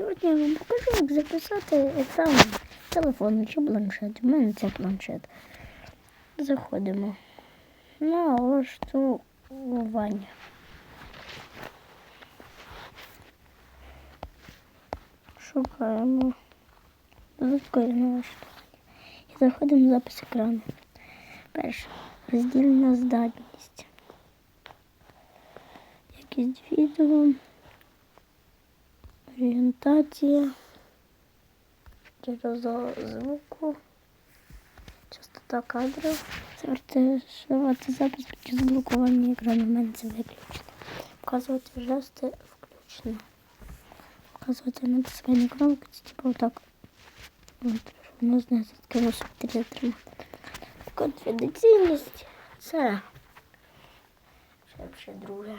Сьогодні я вам покажу, як записати екран телефону чи планшет. У мене це планшет. Заходимо на налаштування. Шукаємо додаткові налаштування. І заходимо в запис екрану. Перше. Роздільна здатність. Якість відео. Орієнтація. Джерело звуку. Частота кадрів. Завершувати запис під час блокування екрану. У мене це виключено. Вказувати жести включено. Вказувати натискання. Це типу отак. Воно знизу субтитри тримати. Конфіденційність. Це ще, ще друге.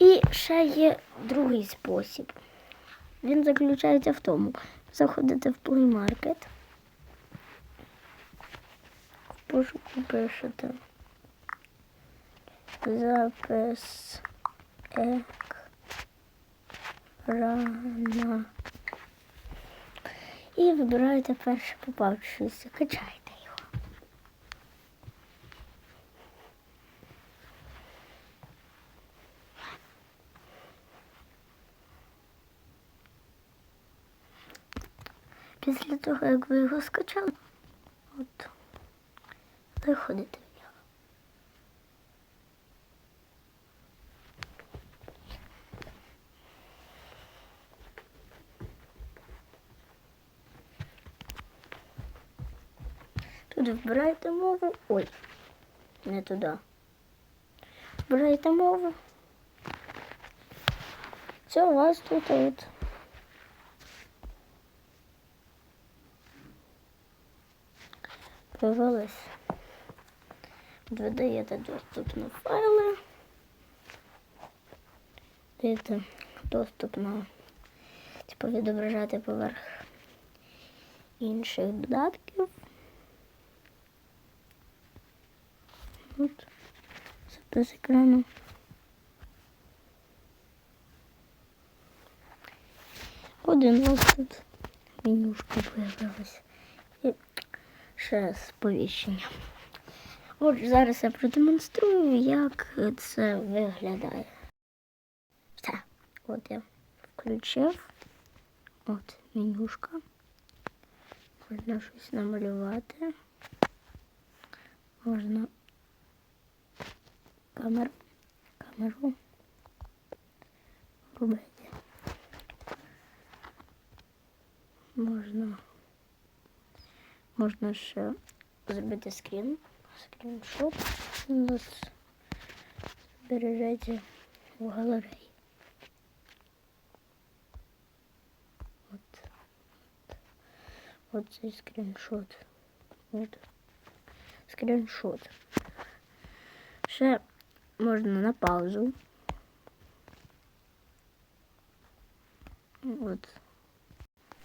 І ще є другий спосіб. Він заключається в тому. Заходите в Market. В пошуку пишете запис екрана. І вибираєте перше попавшися. Качайте Після того, як ви його скачали, от, заходите в нього. Тут вбираєте мову. Ой, не туди. Вбираєте мову. Це у вас тут от. Появилось. Видаєте доступ на файли. Даєте доступ на типу відображати поверх інших додатків. От. Запис екрану. Один вас тут менюшка появилась. Ще сповіщення. Отже, зараз я продемонструю, як це виглядає. Все. От я включив. От менюшка. Можна щось намалювати. Можна камеру, камеру робити. Можна, можна ще зробити скрін, скріншот. У нас збережеться в галереї. От, от цей скріншот. От. Скріншот. Ще можна на паузу. От.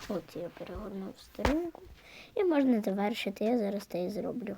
От я перегорнув сторінку. І можна завершити. Я зараз те і зроблю.